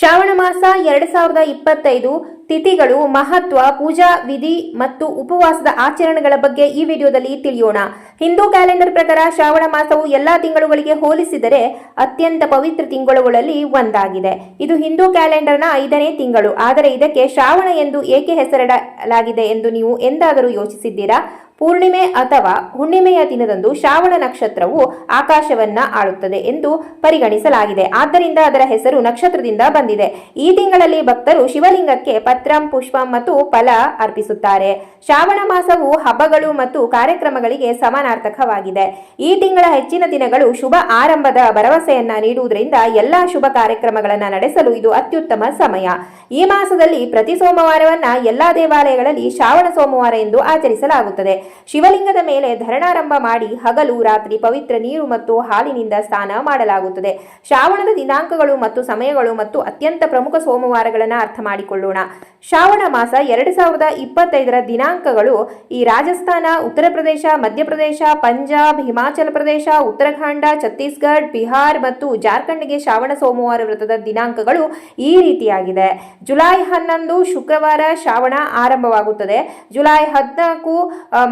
ಶ್ರಾವಣ ಮಾಸ ಎರಡು ಸಾವಿರದ ಇಪ್ಪತ್ತೈದು ತಿಥಿಗಳು ಮಹತ್ವ, ಪೂಜಾ ವಿಧಿ ಮತ್ತು ಉಪವಾಸದ ಆಚರಣೆಗಳ ಬಗ್ಗೆ ಈ ವಿಡಿಯೋದಲ್ಲಿ ತಿಳಿಯೋಣ. ಹಿಂದೂ ಕ್ಯಾಲೆಂಡರ್ ಪ್ರಕಾರ ಶ್ರಾವಣ ಮಾಸವು ಎಲ್ಲಾ ತಿಂಗಳುಗಳಿಗೆ ಹೋಲಿಸಿದರೆ ಅತ್ಯಂತ ಪವಿತ್ರ ತಿಂಗಳುಗಳಲ್ಲಿ ಒಂದಾಗಿದೆ. ಇದು ಹಿಂದೂ ಕ್ಯಾಲೆಂಡರ್ನ ಐದನೇ ತಿಂಗಳು. ಆದರೆ ಇದಕ್ಕೆ ಶ್ರಾವಣ ಎಂದು ಏಕೆ ಹೆಸರಿಡಲಾಗಿದೆ ಎಂದು ನೀವು ಎಂದಾದರೂ ಯೋಚಿಸಿದ್ದೀರಾ? ಪೂರ್ಣಿಮೆ ಅಥವಾ ಹುಣ್ಣಿಮೆಯ ದಿನದಂದು ಶ್ರಾವಣ ನಕ್ಷತ್ರವು ಆಕಾಶವನ್ನ ಆಳುತ್ತದೆ ಎಂದು ಪರಿಗಣಿಸಲಾಗಿದೆ. ಆದ್ದರಿಂದ ಅದರ ಹೆಸರು ನಕ್ಷತ್ರದಿಂದ ಬಂದಿದೆ. ಈ ತಿಂಗಳಲ್ಲಿ ಭಕ್ತರು ಶಿವಲಿಂಗಕ್ಕೆ ಪತ್ರಂ, ಪುಷ್ಪಂ ಮತ್ತು ಫಲ ಅರ್ಪಿಸುತ್ತಾರೆ. ಶ್ರಾವಣ ಮಾಸವು ಹಬ್ಬಗಳು ಮತ್ತು ಕಾರ್ಯಕ್ರಮಗಳಿಗೆ ಸಮಾನಾರ್ಥಕವಾಗಿದೆ. ಈ ತಿಂಗಳ ಹೆಚ್ಚಿನ ದಿನಗಳು ಶುಭ ಆರಂಭದ ಭರವಸೆಯನ್ನ ನೀಡುವುದರಿಂದ ಎಲ್ಲಾ ಶುಭ ಕಾರ್ಯಕ್ರಮಗಳನ್ನು ನಡೆಸಲು ಇದು ಅತ್ಯುತ್ತಮ ಸಮಯ. ಈ ಮಾಸದಲ್ಲಿ ಪ್ರತಿ ಸೋಮವಾರವನ್ನ ಎಲ್ಲಾ ದೇವಾಲಯಗಳಲ್ಲಿ ಶ್ರಾವಣ ಸೋಮವಾರ ಎಂದು ಆಚರಿಸಲಾಗುತ್ತದೆ. ಶಿವಲಿಂಗದ ಮೇಲೆ ಧರಣಾರಂಭ ಮಾಡಿ ಹಗಲು, ರಾತ್ರಿ ಪವಿತ್ರ ನೀರು ಮತ್ತು ಹಾಲಿನಿಂದ ಸ್ನಾನ ಮಾಡಲಾಗುತ್ತದೆ. ಶ್ರಾವಣದ ದಿನಾಂಕಗಳು ಮತ್ತು ಸಮಯಗಳು ಮತ್ತು ಅತ್ಯಂತ ಪ್ರಮುಖ ಸೋಮವಾರಗಳನ್ನು ಅರ್ಥ ಮಾಡಿಕೊಳ್ಳೋಣ. ಶ್ರಾವಣ ಮಾಸ ಎರಡು ಸಾವಿರದ ಇಪ್ಪತ್ತೈದರ ದಿನಾಂಕಗಳು ಈ ರಾಜಸ್ಥಾನ, ಉತ್ತರ ಪ್ರದೇಶ ಮಧ್ಯಪ್ರದೇಶ ಪಂಜಾಬ್, ಹಿಮಾಚಲ ಪ್ರದೇಶ, ಉತ್ತರಾಖಂಡ, ಛತ್ತೀಸ್ಗಢ, ಬಿಹಾರ್ ಮತ್ತು ಜಾರ್ಖಂಡ್ಗೆ ಶ್ರಾವಣ ಸೋಮವಾರ ವ್ರತದ ದಿನಾಂಕಗಳು ಈ ರೀತಿಯಾಗಿದೆ. ಜುಲೈ ಹನ್ನೊಂದು ಶುಕ್ರವಾರ ಶ್ರಾವಣ ಆರಂಭವಾಗುತ್ತದೆ. ಜುಲೈ ಹದಿನಾಲ್ಕು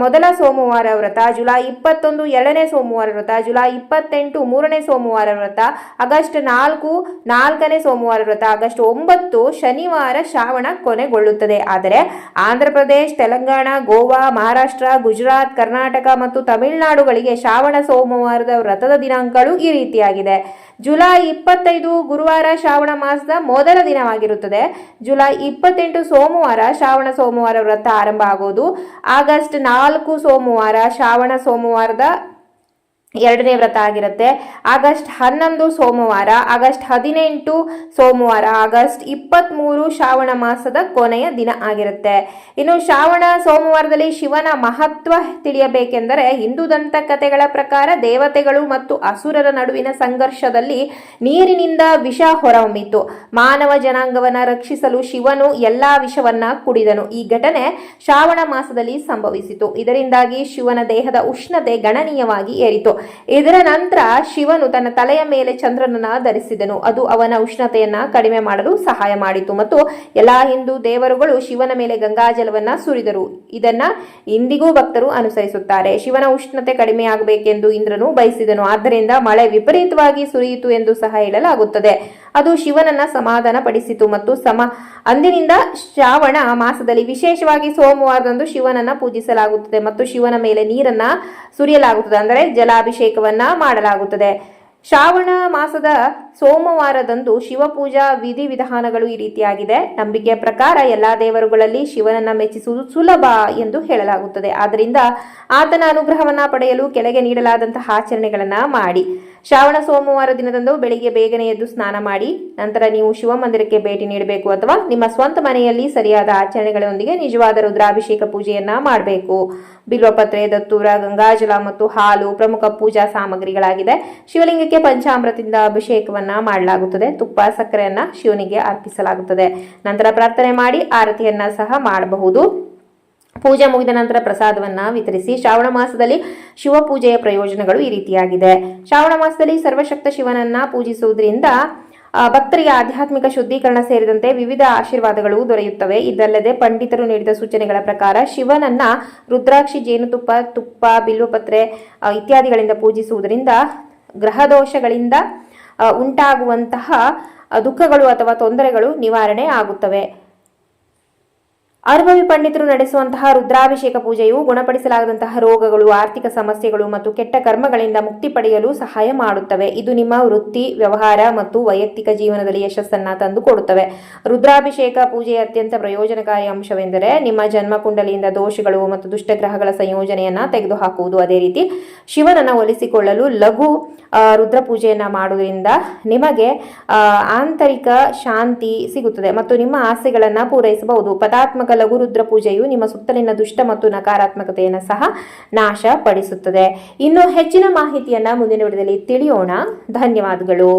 ಮೊದಲ ಸೋಮವಾರ ವ್ರತ, ಜುಲೈ ಇಪ್ಪತ್ತೊಂದು ಎರಡನೇ ಸೋಮವಾರ ವ್ರತ, ಜುಲೈ ಇಪ್ಪತ್ತೆಂಟು ಮೂರನೇ ಸೋಮವಾರ ವ್ರತ, ಆಗಸ್ಟ್ ನಾಲ್ಕು ನಾಲ್ಕನೇ ಸೋಮವಾರ ವ್ರತ, ಆಗಸ್ಟ್ ಒಂಬತ್ತು ಶನಿವಾರ ಶ್ರಾವಣ ಕೊನೆಗೊಳ್ಳುತ್ತದೆ. ಆದರೆ ಆಂಧ್ರ ಪ್ರದೇಶ್, ತೆಲಂಗಾಣ, ಗೋವಾ, ಮಹಾರಾಷ್ಟ್ರ, ಗುಜರಾತ್, ಕರ್ನಾಟಕ ಮತ್ತು ತಮಿಳುನಾಡುಗಳಿಗೆ ಶ್ರಾವಣ, ಸೋಮವಾರದ ವ್ರತದ ದಿನಾಂಕಗಳು ಈ ರೀತಿಯಾಗಿದೆ. ಜುಲೈ ಇಪ್ಪತ್ತೈದು ಗುರುವಾರ ಶ್ರಾವಣ ಮಾಸದ ಮೊದಲ ದಿನವಾಗಿರುತ್ತದೆ. ಜುಲೈ ಇಪ್ಪತ್ತೆಂಟು ಸೋಮವಾರ ಶ್ರಾವಣ ಸೋಮವಾರ ವ್ರತ ಆರಂಭ ಆಗೋದು. ಆಗಸ್ಟ್ ನಾಲ್ಕು ಸೋಮವಾರ ಶ್ರಾವಣ ಸೋಮವಾರದ ಎರಡನೇ ವ್ರತ ಆಗಿರುತ್ತೆ. ಆಗಸ್ಟ್ ಹನ್ನೊಂದು ಸೋಮವಾರ, ಆಗಸ್ಟ್ ಹದಿನೆಂಟು ಸೋಮವಾರ, ಆಗಸ್ಟ್ ಇಪ್ಪತ್ತ್ಮೂರು ಶ್ರಾವಣ ಮಾಸದ ಕೊನೆಯ ದಿನ ಆಗಿರುತ್ತೆ. ಇನ್ನು ಶ್ರಾವಣ ಸೋಮವಾರದಲ್ಲಿ ಶಿವನ ಮಹತ್ವ ತಿಳಿಯಬೇಕೆಂದರೆ ಹಿಂದೂ ದಂತಕಥೆಗಳ ಪ್ರಕಾರ ದೇವತೆಗಳು ಮತ್ತು ಅಸುರರ ನಡುವಿನ ಸಂಘರ್ಷದಲ್ಲಿ ನೀರಿನಿಂದ ವಿಷ ಹೊರಹೊಮ್ಮಿತು. ಮಾನವ ಜನಾಂಗವನ್ನು ರಕ್ಷಿಸಲು ಶಿವನು ಎಲ್ಲಾ ವಿಷವನ್ನ ಕುಡಿದನು. ಈ ಘಟನೆ ಶ್ರಾವಣ ಮಾಸದಲ್ಲಿ ಸಂಭವಿಸಿತು. ಇದರಿಂದಾಗಿ ಶಿವನ ದೇಹದ ಉಷ್ಣತೆ ಗಣನೀಯವಾಗಿ ಏರಿತು. ಇದರ ನಂತರ ಶಿವನು ತನ್ನ ತಲೆಯ ಮೇಲೆ ಚಂದ್ರನನ್ನ ಧರಿಸಿದನು. ಅದು ಅವನ ಉಷ್ಣತೆಯನ್ನ ಕಡಿಮೆ ಮಾಡಲು ಸಹಾಯ ಮಾಡಿತು. ಮತ್ತು ಎಲ್ಲಾ ಹಿಂದೂ ದೇವರುಗಳು ಶಿವನ ಮೇಲೆ ಗಂಗಾಜಲವನ್ನ ಸುರಿದರು. ಇದನ್ನ ಇಂದಿಗೂ ಭಕ್ತರು ಅನುಸರಿಸುತ್ತಾರೆ. ಶಿವನ ಉಷ್ಣತೆ ಕಡಿಮೆಯಾಗಬೇಕೆಂದು ಇಂದ್ರನು ಬಯಸಿದನು. ಆದ್ದರಿಂದ ಮಳೆ ವಿಪರೀತವಾಗಿ ಸುರಿಯಿತು ಎಂದು ಸಹ ಹೇಳಲಾಗುತ್ತದೆ. ಅದು ಶಿವನನ್ನ ಸಮಾಧಾನ ಪಡಿಸಿತು ಮತ್ತು ಸಮ, ಅಂದಿನಿಂದ ಶ್ರಾವಣ ಮಾಸದಲ್ಲಿ ವಿಶೇಷವಾಗಿ ಸೋಮವಾರದಂದು ಶಿವನನ್ನ ಪೂಜಿಸಲಾಗುತ್ತದೆ ಮತ್ತು ಶಿವನ ಮೇಲೆ ನೀರನ್ನ ಸುರಿಯಲಾಗುತ್ತದೆ, ಅಂದರೆ ಜಲಾಭಿಷೇಕವನ್ನ ಮಾಡಲಾಗುತ್ತದೆ. ಶ್ರಾವಣ ಮಾಸದ ಸೋಮವಾರದಂದು ಶಿವಪೂಜಾ ವಿಧಿವಿಧಾನಗಳು ಈ ರೀತಿಯಾಗಿದೆ. ನಂಬಿಕೆಯ ಪ್ರಕಾರ ಎಲ್ಲಾ ದೇವರುಗಳಲ್ಲಿ ಶಿವನನ್ನ ಮೆಚ್ಚಿಸುವುದು ಸುಲಭ ಎಂದು ಹೇಳಲಾಗುತ್ತದೆ. ಆದ್ದರಿಂದ ಆತನ ಅನುಗ್ರಹವನ್ನ ಪಡೆಯಲು ಕೆಳಗೆ ನೀಡಲಾದಂತಹ ಆಚರಣೆಗಳನ್ನ ಮಾಡಿ. ಶ್ರಾವಣ ಸೋಮವಾರ ದಿನದಂದು ಬೆಳಿಗ್ಗೆ ಬೇಗನೆ ಎದ್ದು ಸ್ನಾನ ಮಾಡಿ, ನಂತರ ನೀವು ಶಿವಮಂದಿರಕ್ಕೆ ಭೇಟಿ ನೀಡಬೇಕು ಅಥವಾ ನಿಮ್ಮ ಸ್ವಂತ ಮನೆಯಲ್ಲಿ ಸರಿಯಾದ ಆಚರಣೆಗಳೊಂದಿಗೆ ನಿಜವಾದ ರುದ್ರಾಭಿಷೇಕ ಪೂಜೆಯನ್ನ ಮಾಡಬೇಕು. ಬಿಲ್ವಪತ್ರೆ, ದತ್ತೂರ, ಗಂಗಾಜಲ ಮತ್ತು ಹಾಲು ಪ್ರಮುಖ ಪೂಜಾ ಸಾಮಗ್ರಿಗಳಾಗಿದೆ. ಶಿವಲಿಂಗಕ್ಕೆ ಪಂಚಾಮೃತದಿಂದ ಅಭಿಷೇಕವನ್ನ ಮಾಡಲಾಗುತ್ತದೆ. ತುಪ್ಪ, ಸಕ್ಕರೆಯನ್ನ ಶಿವನಿಗೆ ಅರ್ಪಿಸಲಾಗುತ್ತದೆ. ನಂತರ ಪ್ರಾರ್ಥನೆ ಮಾಡಿ, ಆರತಿಯನ್ನ ಸಹ ಮಾಡಬಹುದು. ಪೂಜೆ ಮುಗಿದ ನಂತರ ಪ್ರಸಾದವನ್ನ ವಿತರಿಸಿ ಶ್ರಾವಣ ಮಾಸದಲ್ಲಿ ಶಿವ ಪೂಜೆಯ ಪ್ರಯೋಜನಗಳು ಈ ರೀತಿಯಾಗಿದೆ. ಶ್ರಾವಣ ಮಾಸದಲ್ಲಿ ಸರ್ವಶಕ್ತ ಶಿವನನ್ನ ಪೂಜಿಸುವುದರಿಂದ ಭಕ್ತರಿಗೆ ಆಧ್ಯಾತ್ಮಿಕ ಶುದ್ಧೀಕರಣ ಸೇರಿದಂತೆ ವಿವಿಧ ಆಶೀರ್ವಾದಗಳು ದೊರೆಯುತ್ತವೆ. ಇದಲ್ಲದೆ ಪಂಡಿತರು ನೀಡಿದ ಸೂಚನೆಗಳ ಪ್ರಕಾರ ಶಿವನನ್ನ ರುದ್ರಾಕ್ಷಿ, ಜೇನುತುಪ್ಪ, ತುಪ್ಪ ಬಿಲ್ವಪತ್ರೆ ಇತ್ಯಾದಿಗಳಿಂದ ಪೂಜಿಸುವುದರಿಂದ ಗ್ರಹದೋಷಗಳಿಂದ ಉಂಟಾಗುವಂತಹ ದುಃಖಗಳು ಅಥವಾ ತೊಂದರೆಗಳು ನಿವಾರಣೆ ಆಗುತ್ತವೆ. ಅನುಭವಿ ಪಂಡಿತರು ನಡೆಸುವಂತಹ ರುದ್ರಾಭಿಷೇಕ ಪೂಜೆಯು ಗುಣಪಡಿಸಲಾಗದಂತಹ ರೋಗಗಳು, ಆರ್ಥಿಕ ಸಮಸ್ಯೆಗಳು ಮತ್ತು ಕೆಟ್ಟ ಕರ್ಮಗಳಿಂದ ಮುಕ್ತಿ ಪಡೆಯಲು ಸಹಾಯ ಮಾಡುತ್ತವೆ. ಇದು ನಿಮ್ಮ ವೃತ್ತಿ, ವ್ಯವಹಾರ ಮತ್ತು ವೈಯಕ್ತಿಕ ಜೀವನದಲ್ಲಿ ಯಶಸ್ಸನ್ನ ತಂದುಕೊಡುತ್ತವೆ. ರುದ್ರಾಭಿಷೇಕ ಪೂಜೆಯ ಅತ್ಯಂತ ಪ್ರಯೋಜನಕಾರಿ ಅಂಶವೆಂದರೆ ನಿಮ್ಮ ಜನ್ಮ ಕುಂಡಲಿಯಿಂದ ದೋಷಗಳು ಮತ್ತು ದುಷ್ಟಗ್ರಹಗಳ ಸಂಯೋಜನೆಯನ್ನ ತೆಗೆದುಹಾಕುವುದು. ಅದೇ ರೀತಿ ಶಿವನನ್ನು ಒಲಿಸಿಕೊಳ್ಳಲು ಲಘು ರುದ್ರ ಪೂಜೆಯನ್ನ ಮಾಡುವುದರಿಂದ ನಿಮಗೆ ಆಂತರಿಕ ಶಾಂತಿ ಸಿಗುತ್ತದೆ ಮತ್ತು ನಿಮ್ಮ ಆಸೆಗಳನ್ನ ಪೂರೈಸಬಹುದು. ಪದಾತ್ಮಕ ಲಘು ರುದ್ರ ಪೂಜೆಯು ನಿಮ್ಮ ಸುತ್ತಲಿನ ದುಷ್ಟ ಮತ್ತು ನಕಾರಾತ್ಮಕತೆಯನ್ನು ಸಹ ನಾಶ ಪಡಿಸುತ್ತದೆ ಇನ್ನು ಹೆಚ್ಚಿನ ಮಾಹಿತಿಯನ್ನ ಮುಂದಿನ ವಿಡಿಯೋದಲ್ಲಿ ತಿಳಿಯೋಣ. ಧನ್ಯವಾದಗಳು.